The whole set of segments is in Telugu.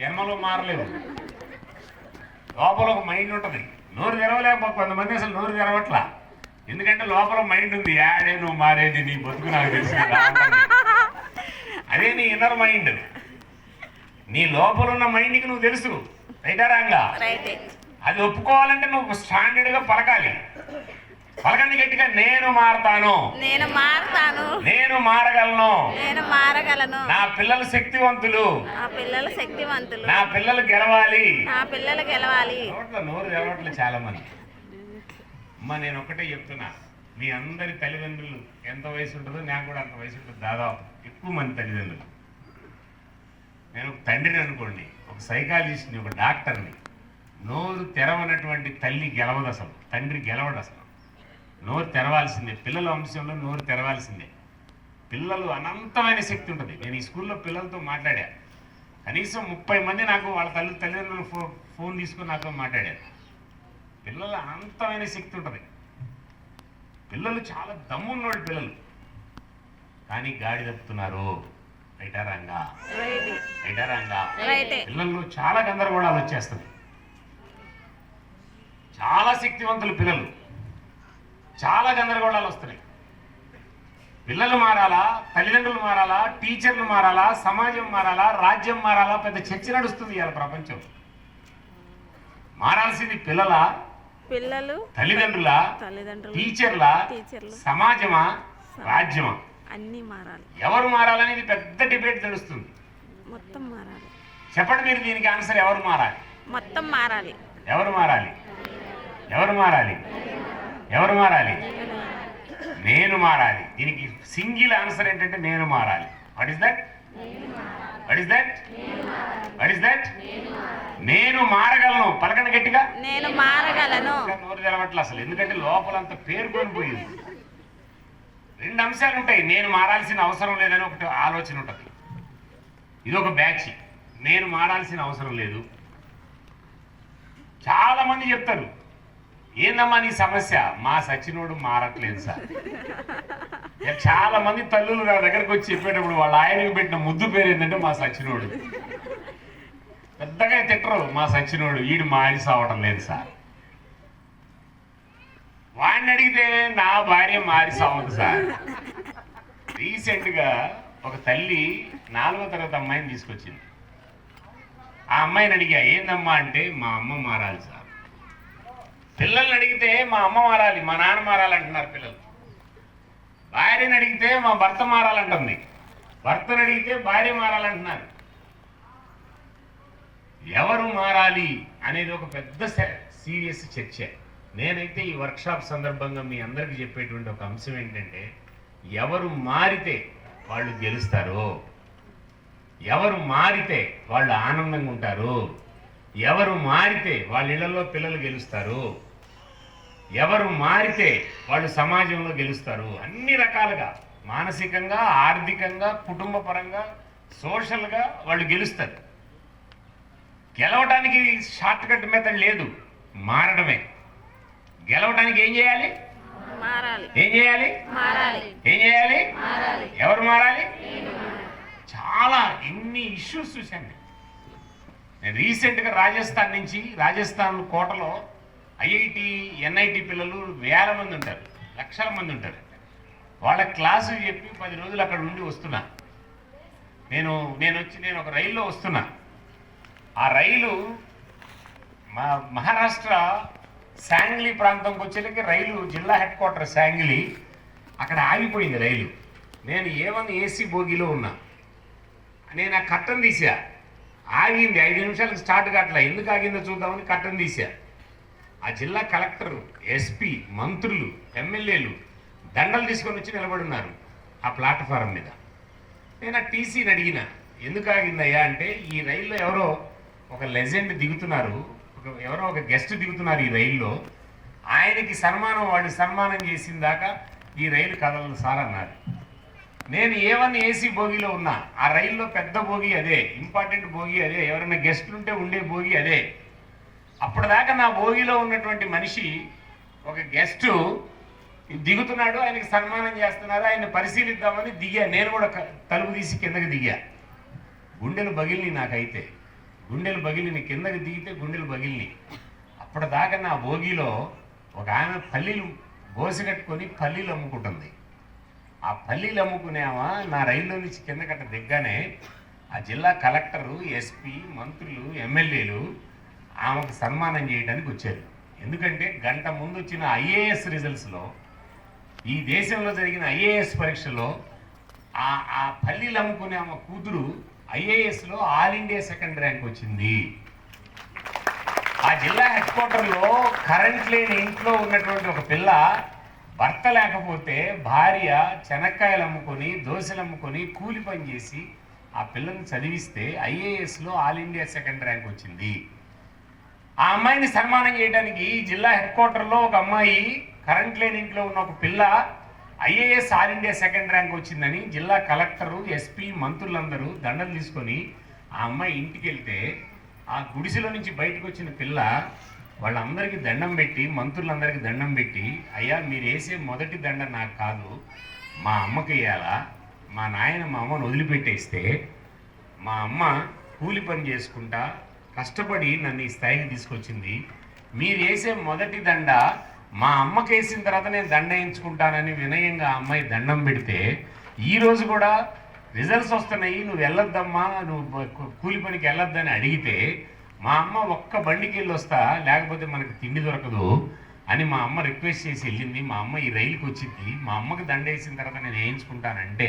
జన్మలో మారలేదు. లోపల ఒక మైండ్ ఉంటుంది. నోరు తెరవలేక కొంతమంది అసలు నోరు తెరవట్లా. ఎందుకంటే లోపల మైండ్ ఉంది. యాడే నువ్వు మారేది నీ బతుకు నాకు తెలుసు. అదే నీ ఇన్నర్ మైండ్ నీ లోపల ఉన్న మైండ్కి నువ్వు తెలుసు. రైటా రాంగా? అది ఒప్పుకోవాలంటే నువ్వు స్టాండర్డ్గా పలకాలి. పలకండి గట్టిగా నేను మారతాను. నేను మారతాను. నేను మారగలను. నేను మారగలను. నా పిల్లలు శక్తివంతులు. నా పిల్లలు శక్తివంతులు. నా పిల్లలు గెలవాలి. నా పిల్లలు గెలవాలి. నోట్ల నోరు తెరవట్లేదు చాలా మంది అమ్మ నేను ఒకటే చెప్తున్నా. మీ అందరి తల్లిదండ్రులు ఎంత వయసు ఉంటుందో నాకు కూడా అంత వయసు ఉంటుంది. దాదాపు ఎక్కువ మంది తల్లిదండ్రులు. నేను ఒక తండ్రిని అనుకోండి ఒక సైకాలజిస్ట్ని ఒక డాక్టర్ని నోరు తెరవనటువంటి తల్లి గెలవదు అసలు. తండ్రి గెలవడు అసలు. నోరు తెరవాల్సిందే. పిల్లల అంశంలో నోరు తెరవాల్సిందే. పిల్లలు అనంతమైన శక్తి ఉంటుంది. నేను ఈ స్కూల్లో పిల్లలతో మాట్లాడా. కనీసం ముప్పై మంది నాకు వాళ్ళ తల్లి తల్లిదండ్రులు ఫో ఫోన్ తీసుకుని నాతో మాట్లాడారు పిల్లల అనంతమైన శక్తి ఉంటుంది. పిల్లలు చాలా దమ్మున్నోడు పిల్లలు. కానీ గాడి తప్పుతున్నారు. రైటారంగా రైటారంగా రైటే. పిల్లల్లో చాలా గందరగోళాలు వచ్చేస్తుంది చాలా శక్తివంతులు పిల్లలు. చాలా గందరగోళాలు వస్తున్నాయి. పిల్లలు మారాలా తల్లిదండ్రులు మారాలా టీచర్లు మారాలా సమాజం మారాలా రాజ్యం మారాలా పెద్ద చర్చ నడుస్తుంది ఇవాళ ప్రపంచం. మారాల్సింది పిల్లల పిల్లలు తల్లిదండ్రుల తల్లిదండ్రులు టీచర్ల సమాజమా రాజ్యమా? అన్నీ మారాలి. ఎవరు మారాలనేది పెద్ద డిబేట్ తెలుస్తుంది మొత్తం మారాలి. చెప్పండి మీరు దీనికి ఆన్సర్ ఎవరు మారాలి? మొత్తం మారాలి. ఎవరు మారాలి? ఎవరు మారాలి? ఎవరు మారాలి? నేను మారాలి. దీనికి సింగిల్ ఆన్సర్ ఏంటంటే నేను మారాలి. What is that what is that what is that నేను మారగలను. పలకండి గట్టిగా. నేను మారగలను. నోరు తెరవట్లే అసలు. ఎందుకంటే లోపలంత పేరుకొని పోయింది. రెండు అంశాలు ఉంటాయి. నేను మారాల్సిన అవసరం లేదని ఒకటి ఆలోచన ఉంటుంది. ఇది ఒక బ్యాచ్. నేను మారాల్సిన అవసరం లేదు. చాలా మంది చెప్తారు. ఏందమ్మా నీ సమస్య? మా సచినోడు మారట్లేదు సార్. ఇక చాలా మంది తల్లులు నా దగ్గరకు వచ్చి చెప్పేటప్పుడు వాళ్ళ ఆయనకి పెట్టిన ముద్దు పేరు ఏంటంటే మా సచినోడు పెద్దగా తిట్టరు మా సచినోడు ఈడు మారి సావటం లేదు సార్. వాడిని అడిగితే నా భార్య మారి సావదు సార్. రీసెంట్గా ఒక తల్లి నాలుగో తరగతి అమ్మాయిని తీసుకొచ్చింది. ఆ అమ్మాయిని అడిగా ఏందమ్మా అంటే మా అమ్మ మారాలి సార్. పిల్లల్ని అడిగితే మా అమ్మ మారాలి మా నాన్న మారాలి అంటున్నారు పిల్లలు. భార్యని అడిగితే మా భర్త మారాలంటుంది. భర్తను అడిగితే భార్య మారాలంటున్నారు. ఎవరు మారాలి అనేది ఒక పెద్ద సీరియస్ చర్చ. నేనైతే ఈ వర్క్షాప్ సందర్భంగా మీ అందరికీ చెప్పేటువంటి ఒక అంశం ఏంటంటే ఎవరు మారితే వాళ్ళు గెలుస్తారు. ఎవరు మారితే వాళ్ళు ఆనందంగా ఉంటారు. ఎవరు మారితే వాళ్ళ ఇళ్ళలో పిల్లలు గెలుస్తారు. ఎవరు మారితే వాళ్ళు సమాజంలో గెలుస్తారు. అన్ని రకాలుగా మానసికంగా ఆర్థికంగా కుటుంబ పరంగా సోషల్గా వాళ్ళు గెలుస్తారు. గెలవడానికి షార్ట్ కట్ మెథడ్ లేదు మారడమే. గెలవడానికి ఏం చేయాలి? ఏం చేయాలి? ఏం చేయాలి? ఎవరు మారాలి? చాలా ఎన్ని ఇష్యూస్ చూశాను. నేను రీసెంట్గా రాజస్థాన్ నుంచి రాజస్థాన్ కోటలో ఐఐటి ఎన్ఐటి పిల్లలు వేల మంది ఉంటారు లక్షల మంది ఉంటారు. వాళ్ళ క్లాసు చెప్పి పది రోజులు అక్కడ ఉండి వస్తున్నా. నేను నేను వచ్చి నేను ఒక రైల్లో వస్తున్నా. ఆ రైలు మా మహారాష్ట్ర శాంగ్లీ ప్రాంతంకి వచ్చేసరికి రైలు జిల్లా హెడ్ క్వార్టర్ శాంగ్లీ అక్కడ ఆగిపోయింది రైలు. నేను ఏవన్ ఏసీ బోగిలో ఉన్నా. నేను ఆ కట్టను తీసా ఆగింది ఐదు నిమిషాలకు స్టార్ట్ కావట్లే. ఎందుకు ఆగిందో చూద్దామని కట్టను తీసా ఆ జిల్లా కలెక్టర్ ఎస్పీ మంత్రులు ఎమ్మెల్యేలు దండలు తీసుకొని వచ్చి నిలబడి ఉన్నారు ఆ ప్లాట్ఫారం మీద. నేను ఆ టీసీని అడిగిన ఎందుకు ఆగిందయ్యా? అంటే ఈ రైల్లో ఎవరో ఒక లెజెండ్ దిగుతున్నారు ఒక ఎవరో ఒక గెస్ట్ దిగుతున్నారు ఈ రైల్లో. ఆయనకి సన్మానం వాడిని సన్మానం చేసిన దాకా ఈ రైలు కదలదు సార్ అన్నారు. నేను ఏవన్ ఏసీ బోగిలో ఉన్నా. ఆ రైల్లో పెద్ద బోగి అదే ఇంపార్టెంట్ బోగి అదే ఎవరైనా గెస్ట్లు ఉంటే ఉండే బోగి అదే. అప్పటిదాకా నా భోగిలో ఉన్నటువంటి మనిషి ఒక గెస్ట్ దిగుతున్నాడు ఆయనకి సన్మానం చేస్తున్నారు ఆయన పరిశీలిద్దామని దిగా. నేను కూడా తలుపు తీసి కిందకి దిగా. గుండెలు బగిలిని నాకైతే. గుండెలు బగిలిని కిందకి దిగితే గుండెలు బగిలిని అప్పటిదాకా నా భోగిలో ఒక ఆమె పల్లీలు గోసి కట్టుకొని పల్లీలు అమ్ముకుంటుంది. ఆ పల్లీలు అమ్ముకునేవా నా రైల్లో నుంచి కింద కట్ట దిగ్గానే ఆ జిల్లా కలెక్టరు ఎస్పీ మంత్రులు ఎమ్మెల్యేలు ఆమెకు సన్మానం చేయడానికి వచ్చారు. ఎందుకంటే గంట ముందు వచ్చిన ఐఏఎస్ రిజల్ట్స్లో ఈ దేశంలో జరిగిన ఐఏఎస్ పరీక్షలో ఆ ఆ పల్లీలు అమ్ముకునే ఆమె కూతురు ఐఏఎస్లో ఆల్ ఇండియా సెకండ్ ర్యాంక్ వచ్చింది. ఆ జిల్లా హెడ్ క్వార్టర్లో కరెంట్ లేని ఇంట్లో ఉన్నటువంటి ఒక పిల్ల భర్త లేకపోతే భార్య చెనక్కాయలు అమ్ముకొని దోశలు అమ్ముకొని కూలి పని చేసి ఆ పిల్లని చదివిస్తే ఐఏఎస్లో ఆల్ ఇండియా సెకండ్ ర్యాంక్ వచ్చింది. ఆ అమ్మాయిని సన్మానం చేయడానికి జిల్లా హెడ్ క్వార్టర్లో ఒక అమ్మాయి కరెంట్ లేని ఇంట్లో ఉన్న ఒక పిల్ల IAS all India second rank వచ్చిందని జిల్లా కలెక్టరు ఎస్పీ మంత్రులందరూ దండలు తీసుకొని ఆ అమ్మాయి ఇంటికి వెళ్తే ఆ గుడిసెలో నుంచి బయటకు వచ్చిన పిల్ల వాళ్ళందరికీ దండం పెట్టి మంత్రులందరికీ దండం పెట్టి అయ్యా మీరు వేసే మొదటి దండ నాకు కాదు. మా అమ్మకి వేయాలా? మా నాయన మా అమ్మను వదిలిపెట్టేస్తే మా అమ్మ కూలి పని చేసుకుంటా కష్టపడి నన్ను ఈ స్థాయికి తీసుకొచ్చింది. మీరు వేసే మొదటి దండ మా అమ్మకి వేసిన తర్వాత నేను దండ వేయించుకుంటానని వినయంగా అమ్మాయి దండం పెడితే ఈరోజు కూడా రిజల్ట్స్ వస్తున్నాయి నువ్వు వెళ్ళొద్దమ్మా నువ్వు కూలి పనికి వెళ్ళొద్దని అడిగితే మా అమ్మ ఒక్క బండికి వెళ్ళి వస్తా లేకపోతే మనకి తిండి దొరకదు అని మా అమ్మ రిక్వెస్ట్ చేసి వెళ్ళింది. మా అమ్మ ఈ రైలుకి వచ్చింది. మా అమ్మకి దండ వేసిన తర్వాత నేను వేయించుకుంటానంటే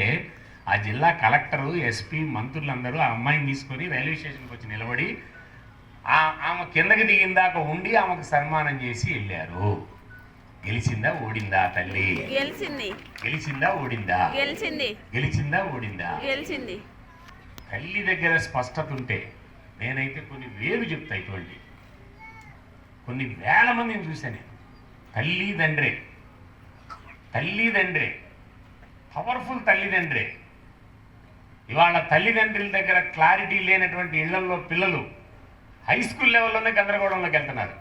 ఆ జిల్లా కలెక్టరు ఎస్పీ మంత్రులందరూ ఆ అమ్మాయిని తీసుకొని రైల్వే స్టేషన్కి వచ్చి నిలబడి ఆమె కిందకి దిగిన దాకా ఉండి ఆమెకు సన్మానం చేసి వెళ్ళారు. గెలిచిందా ఓడిందా తల్లి? గెలిచింది. గెలిచిందా ఓడిందా? గెలిచింది. గెలిచిందా ఓడిందా? గెలిచింది. తల్లి దగ్గర స్పష్టత ఉంటే నేనైతే కొన్ని వేలు చెప్తా ఇటువంటి. కొన్ని వేల మందిని చూశాను నేను. తల్లి తండ్రే. తల్లి తండ్రే. పవర్ఫుల్ తల్లిదండ్రే ఇవాళ తల్లిదండ్రుల దగ్గర క్లారిటీ లేనటువంటి ఇళ్ళలో పిల్లలు హై స్కూల్ లెవెల్లోనే గందరగోళంలోకి వెళ్తున్నారు.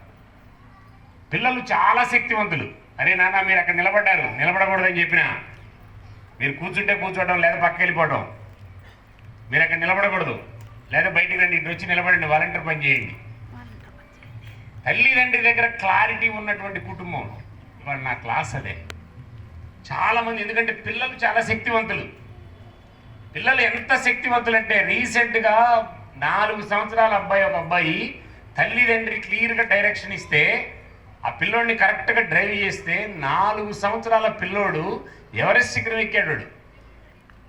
పిల్లలు చాలా శక్తివంతులు. అరే నాన్న మీరు అక్కడ నిలబడ్డారు. నిలబడకూడదని చెప్పినా. మీరు కూర్చుంటే కూర్చోవడం లేదా పక్క వెళ్ళిపోవడం మీరు అక్కడ నిలబడకూడదు. లేదా బయటికి రండి ఇటు వచ్చి నిలబడండి వాలంటీర్ పని చేయండి. తల్లిదండ్రి దగ్గర క్లారిటీ ఉన్నటువంటి కుటుంబం. ఇవాళ నా క్లాస్ అదే. చాలామంది ఎందుకంటే పిల్లలు చాలా శక్తివంతులు. పిల్లలు ఎంత శక్తివంతులు అంటే రీసెంట్గా నాలుగు సంవత్సరాల అబ్బాయి ఒక అబ్బాయి తల్లిదండ్రి క్లియర్గా డైరెక్షన్ ఇస్తే ఆ పిల్లోడిని కరెక్ట్గా డ్రైవ్ చేస్తే నాలుగు సంవత్సరాల పిల్లోడు ఎవరెస్ట్ శిఖరం ఎక్కాడు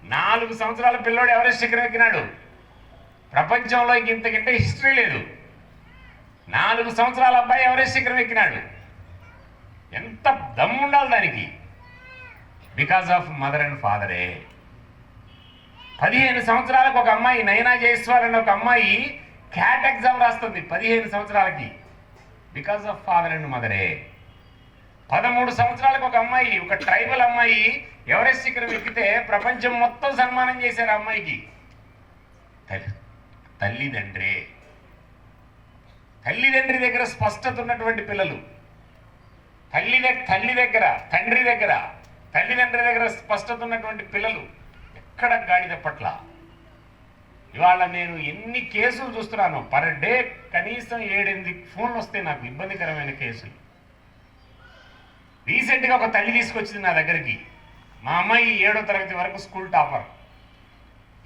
నాలుగు సంవత్సరాల పిల్లోడు ఎవరెస్ట్ శిఖరం ఎక్కినాడు? ప్రపంచంలో ఇంక ఇంతకంటే హిస్టరీ లేదు. నాలుగు సంవత్సరాల అబ్బాయి ఎవరెస్ట్ శిఖరం ఎక్కినాడు? ఎంత దమ్ముండాలి దానికి. బికాస్ ఆఫ్ మదర్ అండ్ ఫాదరే. పదిహేను సంవత్సరాలకు ఒక అమ్మాయి నయనా జయస్వాల్ అనే ఒక అమ్మాయి క్యాట్ ఎగ్జామ్ రాస్తుంది. పదిహేను సంవత్సరాలకి. బికాస్ ఆఫ్ ఫాదర్ అండ్ మదరే పదమూడు సంవత్సరాలకు ఒక అమ్మాయి ఒక ట్రైబల్ అమ్మాయి ఎవరెస్ట్ శిఖరం ఎక్కితే ప్రపంచం మొత్తం సన్మానం చేశారు అమ్మాయికి. తల్లిదండ్రే. తల్లిదండ్రి దగ్గర స్పష్టత ఉన్నటువంటి పిల్లలు. తల్లి దగ్గర తల్లి దగ్గర తండ్రి దగ్గర తల్లిదండ్రి దగ్గర స్పష్టత ఉన్నటువంటి పిల్లలు. ఎక్కడ గాడిద పట్ల? ఇవాళ నేను ఎన్ని కేసులు చూస్తున్నాను పర్ డే కనీసం ఏడెనిమిది ఫోన్లు వస్తాయి నాకు ఇబ్బందికరమైన కేసులు. రీసెంట్గా ఒక తల్లి తీసుకొచ్చింది నా దగ్గరికి. మా అమ్మాయి ఏడో తరగతి వరకు స్కూల్ టాపర్.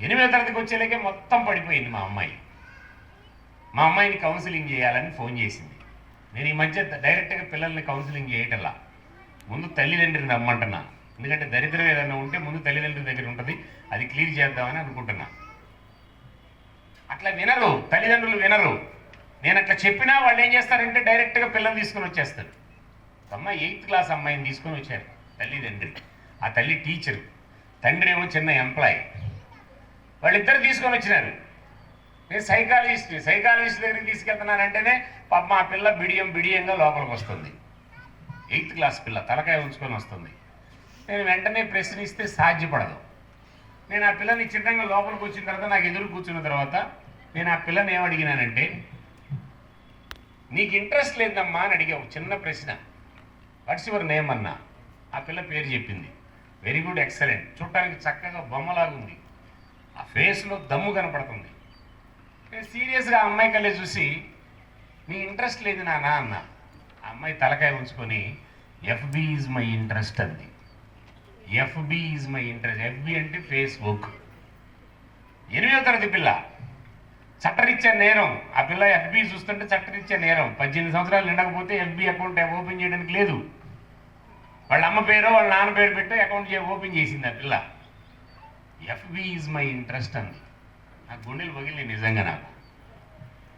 ఎనిమిదో తరగతికి వచ్చేలాగే మొత్తం పడిపోయింది మా అమ్మాయి. మా అమ్మాయిని కౌన్సిలింగ్ చేయాలని ఫోన్ చేసింది. నేను ఈ మధ్య డైరెక్ట్గా పిల్లల్ని కౌన్సిలింగ్ చేయటల్లా ముందు తల్లిదండ్రిని రమ్మంటున్నాను. ఎందుకంటే దరిద్రం ఏదైనా ఉంటే ముందు తల్లిదండ్రుల దగ్గర ఉంటుంది. అది క్లియర్ చేద్దామని అనుకుంటున్నా. అట్లా వినరు. తల్లిదండ్రులు వినరు. నేను అట్లా చెప్పినా వాళ్ళు ఏం చేస్తారంటే డైరెక్ట్గా పిల్లల్ని తీసుకొని వచ్చేస్తారు. ఒక అమ్మాయి ఎయిత్ క్లాస్ అమ్మాయిని తీసుకొని వచ్చారు. తల్లిదండ్రి. ఆ తల్లి టీచర్. తండ్రి ఏమో చిన్న ఎంప్లాయ్. వాళ్ళిద్దరు తీసుకొని వచ్చినారు. నేను సైకాలజిస్ట్ సైకాలజిస్ట్ దగ్గరికి తీసుకెళ్తున్నానంటేనే పాప మా పిల్ల బిడియం బిడియంగా లోపలికి వస్తుంది. ఎయిత్ క్లాస్ పిల్ల తలకాయ ఉంచుకొని వస్తుంది. నేను వెంటనే ప్రశ్నిస్తే సాధ్యపడదు. నేను ఆ పిల్లని చిన్నగా లోపలికి వచ్చిన తర్వాత నాకు ఎదురు కూర్చున్న తర్వాత నేను ఆ పిల్లని ఏమడిగినానంటే నీకు ఇంట్రెస్ట్ లేదమ్మా అని అడిగా ఒక చిన్న ప్రశ్న. వాట్స్ యువర్ నేమ్ అన్నా. ఆ పిల్ల పేరు చెప్పింది. Very good excellent. చూడటానికి చక్కగా బొమ్మలాగా ఉంది ఆ ఫేస్లో దమ్ము కనపడుతుంది. నేను సీరియస్గా ఆ అమ్మాయి కళ్ళే చూసి నీ ఇంట్రెస్ట్ లేదు నానా అన్న. ఆ అమ్మాయి తలకాయ ఉంచుకొని ఎఫ్బి ఈజ్ మై ఇంట్రెస్ట్ అంది. FB is my interest FB అంటే ఫేస్బుక్ ఎనిమిదో తరగతి పిల్ల. చట్టరిచ్చే నేరం. ఆ పిల్ల ఎఫ్బి చూస్తుంటే చట్టరిచ్చే నేరం. పద్దెనిమిది సంవత్సరాలు నిండకపోతే ఎఫ్బి అకౌంట్ ఓపెన్ చేయడానికి లేదు. వాళ్ళ అమ్మ పేరు వాళ్ళ నాన్న పేరు పెట్టి అకౌంట్ చే ఓపెన్ చేసింది ఆ పిల్ల. ఎఫ్బి ఈజ్ మై ఇంట్రెస్ట్ అంది. నా గుండెలు పగిలి నిజంగా నాకు.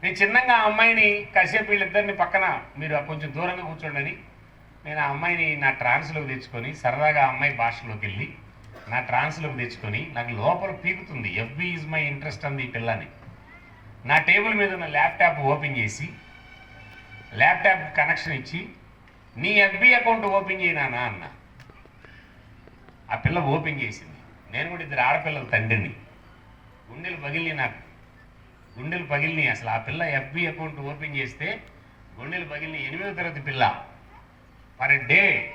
నేను చిన్నగా ఆ అమ్మాయిని కాసేపు వీళ్ళిద్దరిని పక్కన మీరు కొంచెం దూరంగా కూర్చోండి నేను ఆ అమ్మాయిని నా ట్రాన్స్లోకి తెచ్చుకొని సరదాగా ఆ అమ్మాయి భాషలోకి వెళ్ళి నా ట్రాన్స్లోకి తెచ్చుకొని నాకు లోపల పీకుతుంది. ఎఫ్బి ఈజ్ మై ఇంట్రెస్ట్ అంది ఈ పిల్లని నా టేబుల్ మీద ఉన్న ల్యాప్టాప్ ఓపెన్ చేసి ల్యాప్టాప్ కనెక్షన్ ఇచ్చి నీ ఎఫ్బి అకౌంట్ ఓపెన్ చేయనా అన్న? ఆ పిల్ల ఓపెన్ చేసింది. నేను కూడా ఇద్దరు ఆడపిల్లల తండ్రిని. గుండెలు పగిలి నాకు. గుండెలు పగిలిని అసలు ఆ పిల్ల ఎఫ్బి అకౌంట్ ఓపెన్ చేస్తే గుండెలు పగిలిని ఎనిమిదో తరగతి పిల్ల. పర్ డే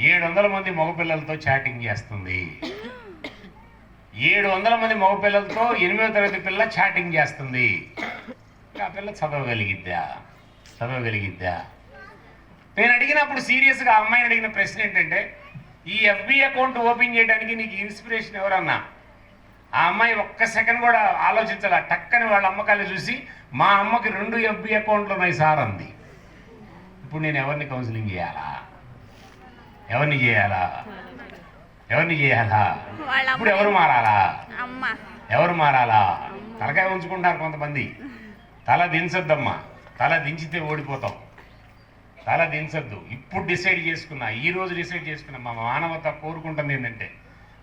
ఏడు వందల మంది మగపిల్లలతో చాటింగ్ చేస్తుంది. ఏడు వందల మంది మగపిల్లలతో ఎనిమిదో తరగతి పిల్ల చాటింగ్ చేస్తుంది. ఆ పిల్ల చదవగలిగిద్దా? చదవగలిగిద్దా? నేను అడిగినప్పుడు సీరియస్గా అమ్మాయిని అడిగిన ప్రశ్న ఏంటంటే ఈ ఎఫ్బి అకౌంట్ ఓపెన్ చేయడానికి నీకు ఇన్స్పిరేషన్ ఎవరన్నా? ఆ అమ్మాయి ఒక్క సెకండ్ కూడా ఆలోచించాల. టక్కని వాళ్ళ అమ్మకాలు చూసి మా అమ్మకి రెండు ఎఫ్బి అకౌంట్లు ఉన్నాయి సార్ అంది. ఇప్పుడు నేను ఎవరిని కౌన్సిలింగ్ చేయాలా? ఎవరిని చేయాలా? ఎవరిని చేయాలా? ఇప్పుడు ఎవరు మారాలా? ఎవరు మారాలా? తలకాయ ఉంచుకుంటారు కొంతమంది. తల దించొద్దమ్మా. తల దించితే ఓడిపోతాం. తల దించొద్దు. ఇప్పుడు డిసైడ్ చేసుకున్నా ఈ రోజు డిసైడ్ చేసుకున్నా మా మానవత కోరుకుంటుంది ఏంటంటే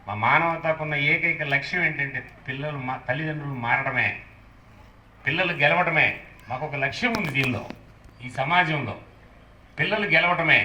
మా మానవతకున్న ఏకైక లక్ష్యం ఏంటంటే పిల్లలు మా తల్లిదండ్రులు మారడమే. పిల్లలు గెలవడమే. మాకు ఒక లక్ష్యం ఉంది దీనిలో ఈ సమాజంలో. పిల్లలు గెలవటమే